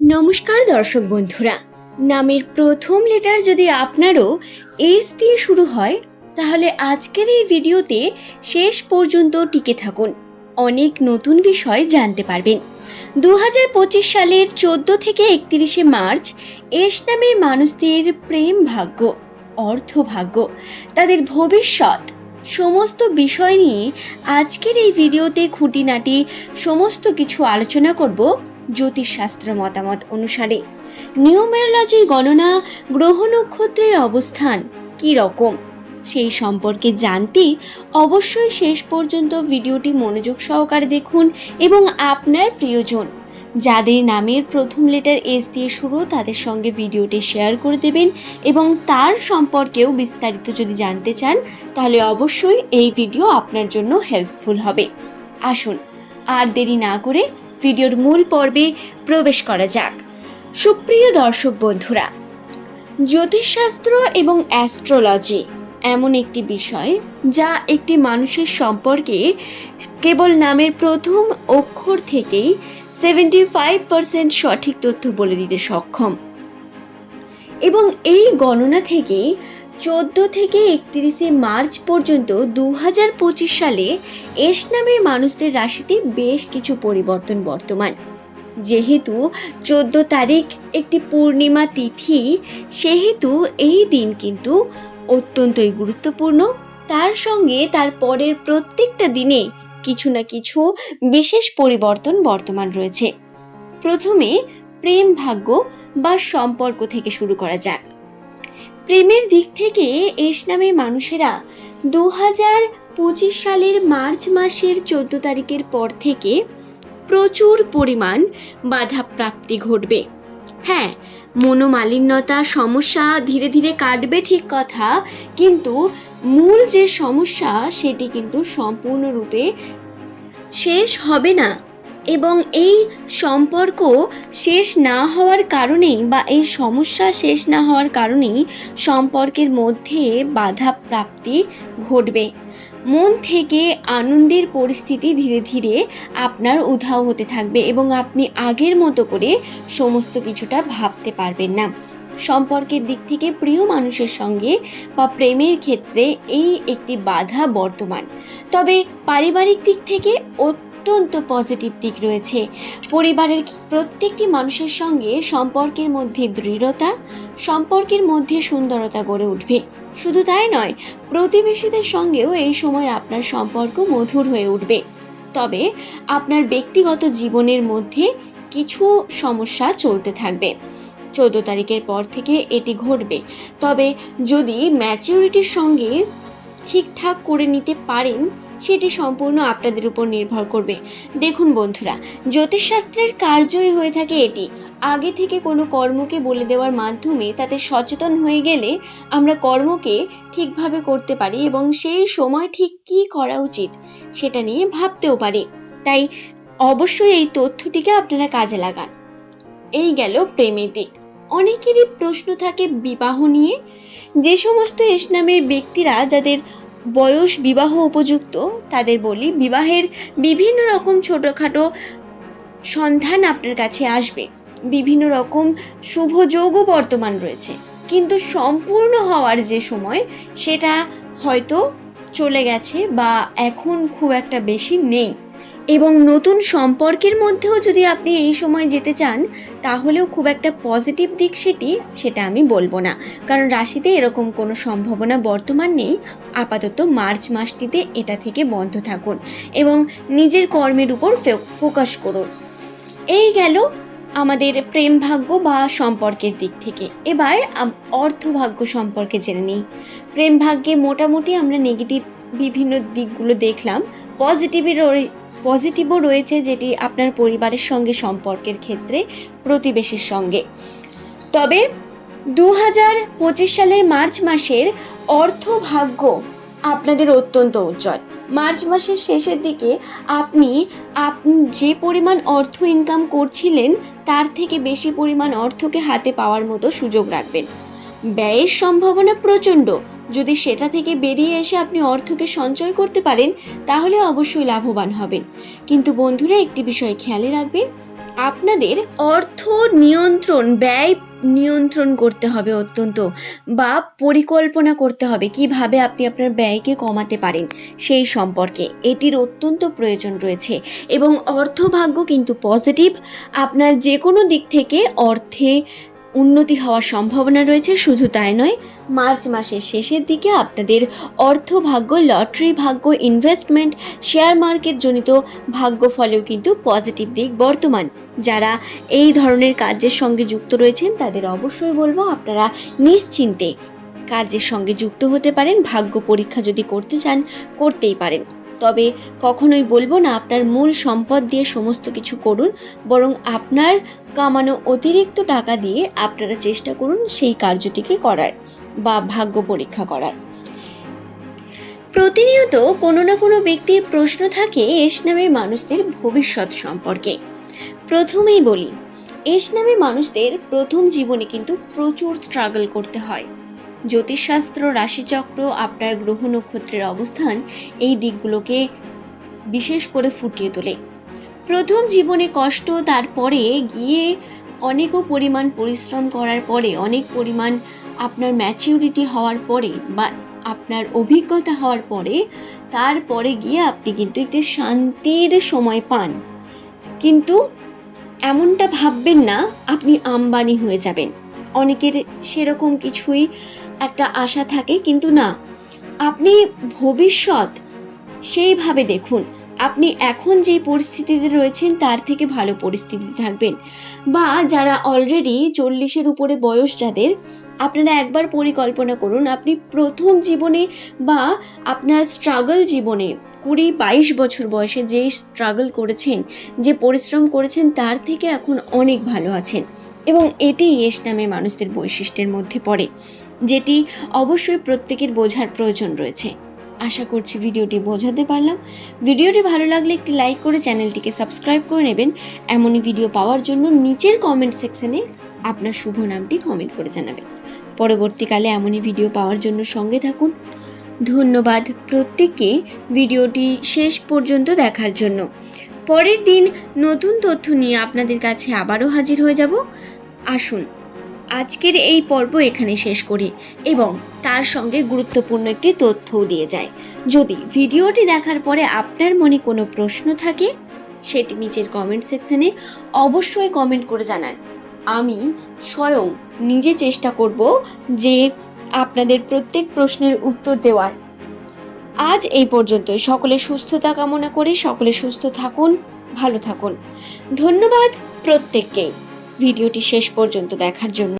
নমস্কার দর্শক বন্ধুরা। নামের প্রথম লেটার যদি আপনারও এস দিয়ে শুরু হয়, তাহলে আজকের এই ভিডিওতে শেষ পর্যন্ত টিকে থাকুন। অনেক নতুন বিষয় জানতে পারবেন। দু সালের চোদ্দ থেকে একত্রিশে মার্চ এস নামের মানুষদের প্রেম ভাগ্য, অর্থ ভাগ্য, তাদের ভবিষ্যৎ, সমস্ত বিষয় নিয়ে আজকের এই ভিডিওতে খুঁটিনাটি সমস্ত কিছু আলোচনা করব। জ্যোতিষশাস্ত্র মতামত অনুসারে নিউমেরোলজির গণনা গ্রহ নক্ষত্রের অবস্থান কী রকম? সেই সম্পর্কে জানতে অবশ্যই শেষ পর্যন্ত ভিডিওটি মনোযোগ সহকারে দেখুন এবং আপনার প্রিয়জন, যাদের নামের প্রথম লেটার এস দিয়ে শুরু তাদের সঙ্গে ভিডিওটি শেয়ার করে দেবেন এবং তার সম্পর্কেও বিস্তারিত যদি জানতে চান, তাহলে অবশ্যই এই ভিডিও আপনার জন্য হেল্পফুল হবে। আসুন, আর দেরি না করে ভিডিওর মূল পর্বে প্রবেশ করা যাক। সুপ্রিয় দর্শক বন্ধুরা, জ্যোতিষশাস্ত্র এবং অ্যাস্ট্রোলজি এমন একটি বিষয় যা একটি মানুষের সম্পর্কে কেবল নামের প্রথম অক্ষর থেকেই সেভেন্টি ফাইভ পার্সেন্ট সঠিক তথ্য বলে দিতে সক্ষম। এবং এই গণনা থেকেই চোদ্দ থেকে একত্রিশে মার্চ পর্যন্ত দু সালে এস নামের মানুষদের রাশিতে বেশ কিছু পরিবর্তন বর্তমান। যেহেতু চোদ্দ তারিখ একটি পূর্ণিমা তিথি, সেহেতু এই দিন কিন্তু অত্যন্তই গুরুত্বপূর্ণ। তার সঙ্গে তার পরের প্রত্যেকটা দিনে কিছু না কিছু বিশেষ পরিবর্তন বর্তমান রয়েছে। প্রথমে প্রেম ভাগ্য বা সম্পর্ক থেকে শুরু করা যাক। প্রেমের দিক থেকে এস নামে মানুষেরা দু হাজার পঁচিশ সালের মার্চ মাসের চোদ্দ তারিখের পর থেকে প্রচুর পরিমাণ বাধা প্রাপ্তি ঘটবে। হ্যাঁ মনোমালিন্যতা, সমস্যা ধীরে ধীরে কাটবে ঠিক কথা, কিন্তু মূল যে সমস্যা সেটি কিন্তু সম্পূর্ণরূপে শেষ হবে না। এবং এই সম্পর্ক শেষ না হওয়ার কারণেই বা এই সমস্যা শেষ না হওয়ার কারণেই সম্পর্কের মধ্যে বাধা প্রাপ্তি ঘটবে। মন থেকে আনন্দের পরিস্থিতি ধীরে ধীরে আপনার উধাও হতে থাকবে এবং আপনি আগের মতো করে সমস্ত কিছুটা ভাবতে পারবেন না। সম্পর্কের দিক থেকে প্রিয় মানুষের সঙ্গে বা প্রেমের ক্ষেত্রে এই একটি বাধা বর্তমান। তবে পারিবারিক দিক থেকে অত্যন্ত পজিটিভ দিক রয়েছে। পরিবারের প্রত্যেকটি মানুষের সঙ্গে সম্পর্কের মধ্যে দৃঢ়তা, সম্পর্কের মধ্যে সুন্দরতা গড়ে উঠবে। শুধু তাই নয়, প্রতিবেশীদের সঙ্গেও এই সময় আপনার সম্পর্ক মধুর হয়ে উঠবে। তবে আপনার ব্যক্তিগত জীবনের মধ্যে কিছু সমস্যা চলতে থাকবে। চোদ্দ তারিখের পর থেকে এটি ঘটবে। তবে যদি ম্যাচিউরিটির সঙ্গে ঠিকঠাক করে নিতে পারেন সেটি সম্পূর্ণ আপনাদের উপর নির্ভর করবে। দেখুন বন্ধুরা, জ্যোতিষশাস্ত্রের কার্যই হয়ে থাকে এটি। আগে থেকে কোনো কর্মকে বলে দেওয়ার মাধ্যমে তাতে সচেতন হয়ে গেলে আমরা কর্মকে ঠিকভাবে করতে পারি এবং সেই সময় ঠিক কী করা উচিত সেটা নিয়ে ভাবতেও পারি। তাই অবশ্যই এই তথ্যটিকে আপনারা কাজে লাগান। এই গেল প্রেমের দিক। অনেকেরই প্রশ্ন থাকে বিবাহ নিয়ে। যে সমস্ত এস নামের ব্যক্তিরা যাদের বয়স বিবাহ উপযুক্ত, তাদের বলি বিবাহের বিভিন্ন রকম ছোটোখাটো সন্ধান আপনার কাছে আসবে। বিভিন্ন রকম শুভ যোগও বর্তমান রয়েছে। কিন্তু সম্পূর্ণ হওয়ার যে সময়, সেটা হয়তো চলে গেছে বা এখন খুব একটা বেশি নেই। এবং নতুন সম্পর্কের মধ্যেও যদি আপনি এই সময় যেতে চান, তাহলেও খুব একটা পজিটিভ দিক সেটি, সেটা আমি বলব না। কারণ রাশিতে এরকম কোনো সম্ভাবনা বর্তমান নেই। আপাতত মার্চ মাসটিতে এটা থেকে বন্ধ থাকুন এবং নিজের কর্মের উপর ফোকাস করুন। এই গেল আমাদের প্রেম ভাগ্য বা সম্পর্কের দিক থেকে। এবার অর্থভাগ্য সম্পর্কে জেনে নিই। প্রেম ভাগ্যে মোটামুটি আমরা নেগেটিভ বিভিন্ন দিকগুলো দেখলাম। পজিটিভের পজিটিভও রয়েছে যেটি আপনার পরিবারের সঙ্গে, সম্পর্কের ক্ষেত্রে, প্রতিবেশীর সঙ্গে। তবে দু হাজার পঁচিশ সালের মার্চ মাসের অর্থভাগ্য আপনাদের অত্যন্ত উজ্জ্বল। মার্চ মাসের শেষের দিকে আপনি আপনি যে পরিমাণ অর্থ ইনকাম করছিলেন, তার থেকে বেশি পরিমাণ অর্থকে হাতে পাওয়ার মতো সুযোগ রাখবেন। ব্যয়ের সম্ভাবনা প্রচণ্ড। যদি সেটা থেকে বেরিয়ে এসে আপনি অর্থকে সঞ্চয় করতে পারেন, তাহলে অবশ্যই লাভবান হবেন। কিন্তু বন্ধুরা, একটি বিষয় খেয়ালে রাখবেন, আপনাদের অর্থ নিয়ন্ত্রণ, ব্যয় নিয়ন্ত্রণ করতে হবে অত্যন্ত, বা পরিকল্পনা করতে হবে কীভাবে আপনি আপনার ব্যয়কে কমাতে পারেন সেই সম্পর্কে। এটির অত্যন্ত প্রয়োজন রয়েছে এবং অর্থভাগ্য কিন্তু পজিটিভ আপনার যে কোনো দিক থেকে অর্থে উন্নতি হওয়ার সম্ভাবনা রয়েছে, শুধু তাই নয়, মার্চ মাসের শেষের দিকে আপনাদের অর্থ ভাগ্য লটারি ভাগ্য ইনভেস্টমেন্ট শেয়ার মার্কেট জনিত ভাগ্য ফলেও কিন্তু পজিটিভ দিক বর্তমান। যারা এই ধরনের কাজের সঙ্গে যুক্ত রয়েছেন, তাদের অবশ্যই বলব আপনারা নিশ্চিন্তে কাজের সঙ্গে যুক্ত হতে পারেন, ভাগ্য পরীক্ষা যদি করতে চান, করতেই পারেন। তবে কখনোই বলব না আপনার মূল সম্পদ দিয়ে সমস্ত কিছু করুন, বরং আপনার কামানো অতিরিক্ত টাকা দিয়ে আপনারা চেষ্টা করুন সেই কার্যটিকে করার বা ভাগ্য পরীক্ষা করার। প্রতিনিয়ত কোনো না কোনো ব্যক্তির প্রশ্ন থাকে এস নামে মানুষদের ভবিষ্যৎ সম্পর্কে। প্রথমেই বলি, এস নামে মানুষদের প্রথম জীবনে কিন্তু প্রচুর স্ট্রাগল করতে হয়। জ্যোতিষশাস্ত্র, রাশিচক্র, আপনার গ্রহ নক্ষত্রের অবস্থান, এই দিকগুলোকে বিশেষ করে ফুটিয়ে তোলে। প্রথম জীবনে কষ্ট, তারপরে গিয়ে অনেকও পরিমাণ পরিশ্রম করার পরে, অনেক পরিমাণ আপনার ম্যাচিউরিটি হওয়ার পরে বা আপনার অভিজ্ঞতা হওয়ার পরে, তারপরে গিয়ে আপনি কিন্তু একটি শান্তির সময় পান। কিন্তু এমনটা ভাববেন না, আপনি আম্বানি হয়ে যাবেন। অনেকের সেরকম কিছুই একটা আশা থাকে, কিন্তু না। আপনি ভবিষ্যৎ, সেইভাবে দেখুন। আপনি এখন যেই পরিস্থিতিতে রয়েছেন, তার থেকে ভালো পরিস্থিতিতে থাকবেন। বা যারা অলরেডি চল্লিশের উপরে বয়স যাদের, আপনারা একবার পরিকল্পনা করুন, আপনি প্রথম জীবনে বা আপনার স্ট্রাগল জীবনে কুড়ি বাইশ বছর বয়সে যে স্ট্রাগল করেছেন, যে পরিশ্রম করেছেন, তার থেকে এখন অনেক ভালো আছেন। এবং এটি ইয়েস নামে মানুষদের বৈশিষ্ট্যের মধ্যে পড়ে। যেটি অবশ্যই প্রত্যেকের বোঝার প্রয়োজন রয়েছে। আশা করছি ভিডিওটি বোঝাতে পারলাম। ভিডিওটি ভালো লাগলে একটি লাইক করে চ্যানেলটিকে সাবস্ক্রাইব করে নেবেন। এমনই ভিডিও পাওয়ার জন্য নিচের কমেন্ট সেকশনে আপনার শুভ নামটি কমেন্ট করে জানাবেন। পরবর্তীকালে এমনই ভিডিও পাওয়ার জন্য সঙ্গে থাকুন। ধন্যবাদ প্রত্যেককে ভিডিওটি শেষ পর্যন্ত দেখার জন্য। পরের দিন নতুন তথ্য নিয়ে আপনাদের কাছে আবারও হাজির হয়ে যাব। আসুন আজকের এই পর্ব এখানে শেষ করি এবং তার সঙ্গে গুরুত্বপূর্ণ একটি তথ্যও দিয়ে যায় যদি ভিডিওটি দেখার পরে আপনার মনে কোনো প্রশ্ন থাকে, সেটি নিচের কমেন্ট সেকশনে অবশ্যই কমেন্ট করে জানান। আমি স্বয়ং নিজে চেষ্টা করব যে আপনাদের প্রত্যেক প্রশ্নের উত্তর দেওয়ার। আজ এই পর্যন্তই। সকলে সুস্থতা কামনা করে সকলে সুস্থ থাকুন, ভালো থাকুন। ধন্যবাদ প্রত্যেককে। ভিডিওটি শেষ পর্যন্ত দেখার জন্য।